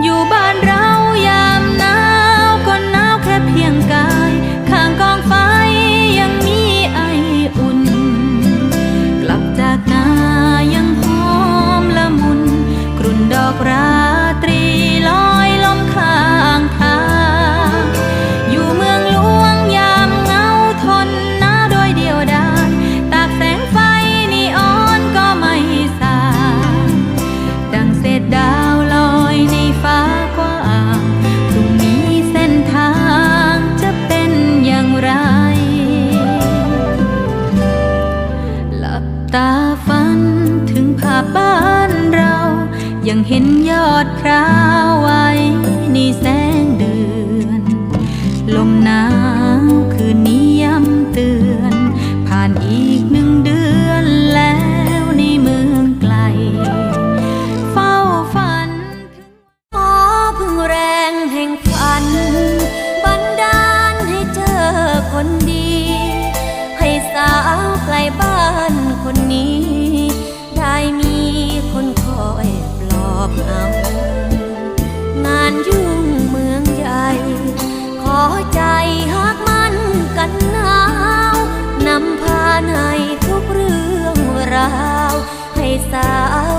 อยู่บ้านเรา ยังเห็นยอดพร้าวไว้ในแสงเดือน ลมหนาวคืนนี้ย้ำเตือน ผ่านอีกหนึ่งเดือนแล้วในเมืองไกล เฝ้าฝันถึงขอพึ่งแรงแห่งฝัน บันดาลให้เจอคนดี ให้สาวไกลบ้านคนนี้าวให้สาว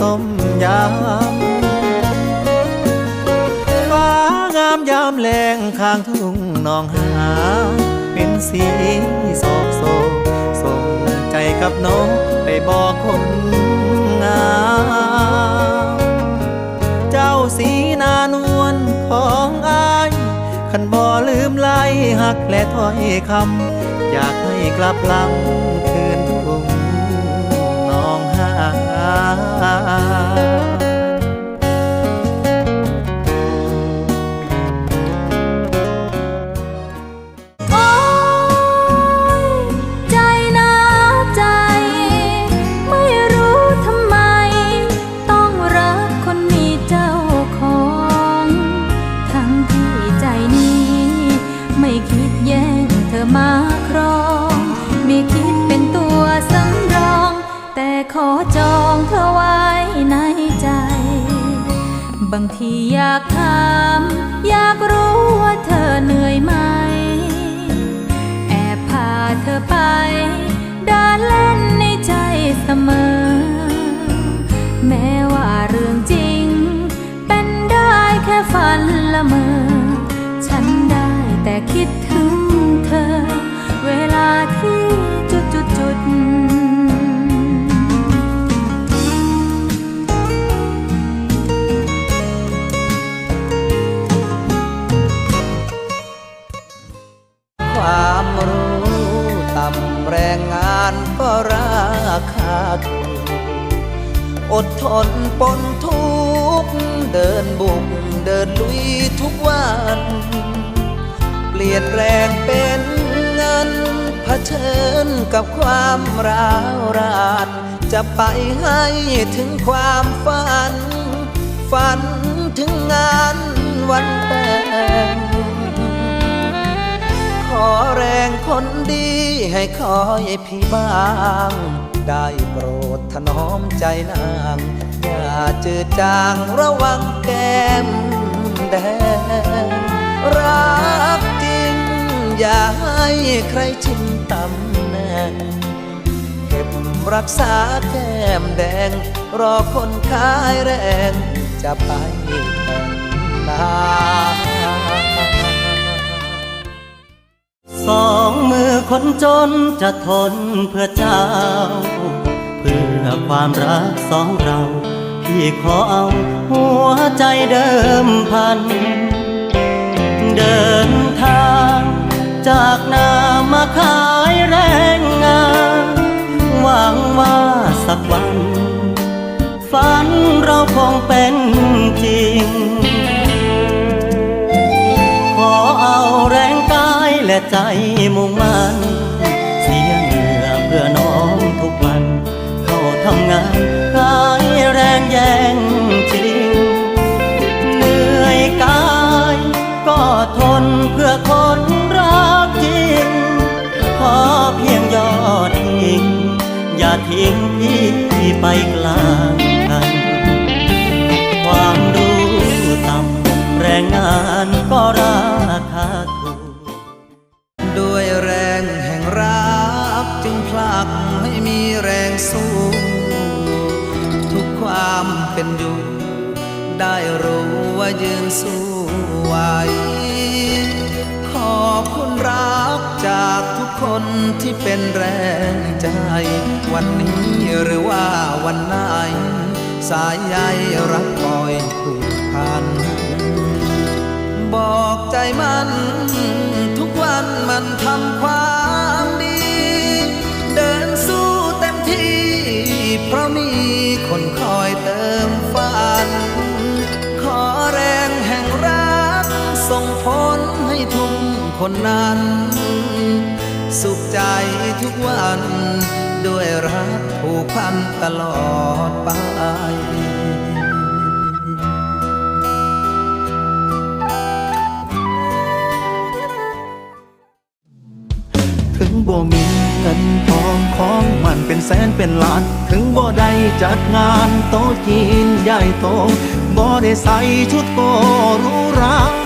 ต้มยำฟ้างามยามแรงข้างทุ่งนองหา เป็นสีโศกโศกส่งใจกับน้องไปบอกคนงามเจ้าสีนานวลของอายขันบ่ลืมไล่หักและถ้อยคำอยากให้กลับหลังคืนทุ่งนองหา โบางทีอยากถาม ปนทุกเดินบุกเดินลุยทุกวัน เปลี่ยนแรงเป็นเงินเผชิญกับความร้าวรานจะไปให้ถึงความฝัน ฝันถึงงานวันแต่ง งคนดีให้คอยพี่บ้าง ได้โปรดถนอมใจนาง อย่าจืดจางระวังแก้มแดง รักจริง อย่าให้ใครชิงตำแหน่งเก็บรักษาแก้มแดง รอคนขายแรงจะไปแต่งนา สองมือคนจนจะทนเพื่อเจ้า เพื่อความรักสองเรา พี่ขอเอาหัวใจเดิมพัน และใจมุ่งมันเสียเหงื่อเพื่อน้องทุกวัน เข้าทำงานกายแรงแย่งจริง เหนื่อยกายก็ทนเพื่อคนรักจริง ขอเพียงยอดทิ้ง อย่าทิ้งพี่ไปกลาง ได้รู้ว่ายืนสู้ไหวขอบคุณรักจากทุกคนที่เป็นแรงใจ วันนี้หรือว่าวันไหน สายใยรักคอยผูกพัน บอกใจมัน ทุกวันมันทำความดี เดินสู้เต็มที่ เพราะมีคนคอยเติมฝัน ส่งผลให้ทุกคนนั้น สุขใจทุกวัน ด้วยรักผูกพันตลอดไปถึงบ่มีเงินทองของมันเป็นแสนเป็นล้าน ถึงบ่ได้จัดงานโต๊ะจีนใหญ่โตบ่ได้ใส่ชุดโกรูหรา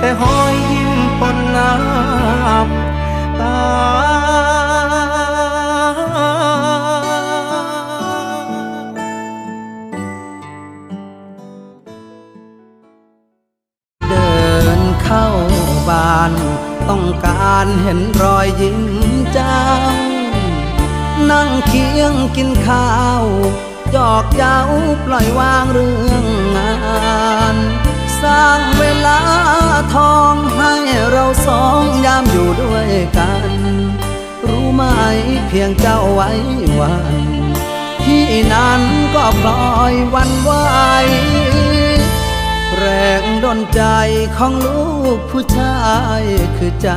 แต่หอยยิ้มปนน้ำตาเดินเข้าบ้าน ต้องการเห็นรอยยิ้มเจ้า นั่งเคียงกินข้าวหยอกเย้าปล่อยวางเรื่องงาน สร้างเวลาทองให้เราสองยามอยู่ด้วยกัน รู้ไหมเพียงเจ้าไว้วันที่นั้นก็พลอยวันไหวแรงดนใจของลูกผู้ชายคือใจ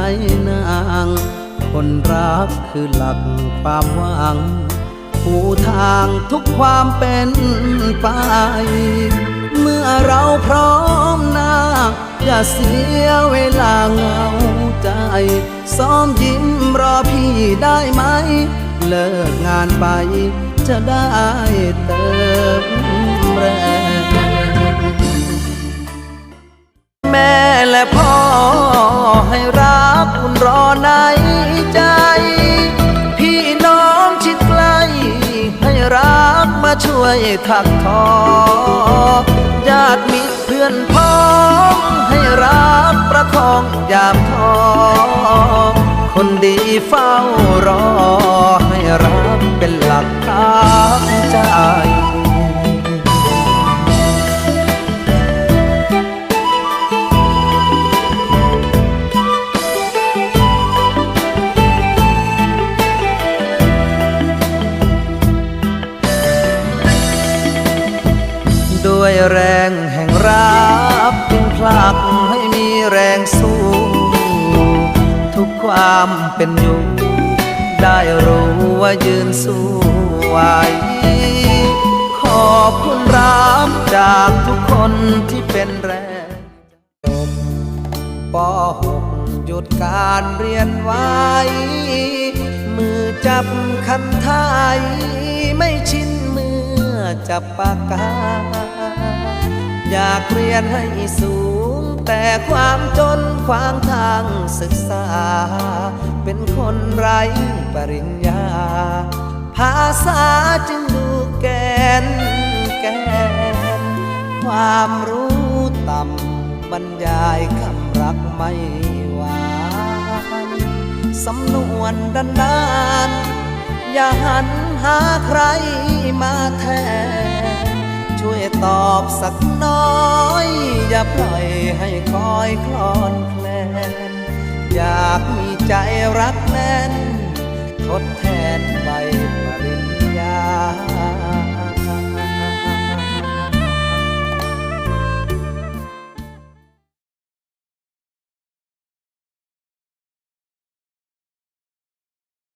นาง คนรักคือหลักความหวัง ผู้ทางทุกความเป็นไป เมื่อเราพร้อมหน้า อย่าเสียเวลาเหงาใจ ซ้อมยิ้มรอพี่ได้ไหม เลิกงานไปจะได้เติมแรงแม่และพ่อให้รักคุณรอในใจ ช่วยถักทอ ญาติมิตรเพื่อนพ้องให้รักประคองยามท้อคนดีเฝ้ารอให้รั รงแห่งรักจึงผลักให้มีแรงสู้ ทุกความเป็นอยู่ ได้รู้ว่ายืนสู้ไหวขอบคุณรักจากทุกคนที่เป็นแรงจบปหกหยุดการเรียนไว้ มือจับคันไทยไม่ชินเมื่อจับปากกา อยากเรียนให้สูง แต่ความจนขวางทางศึกษา เป็นคนไร้ปริญญา ภาษาจึงดูแกนแกน ความรู้ต่ำบรรยายคำรักไม่หวานสำนวนดันดาน อย่าหันหาใครมาแทน ช่วยตอบสักน้อย อย่าปล่อยให้คอยคลอนแคลน อยากมีใจรักแน่น ทดแทนใบป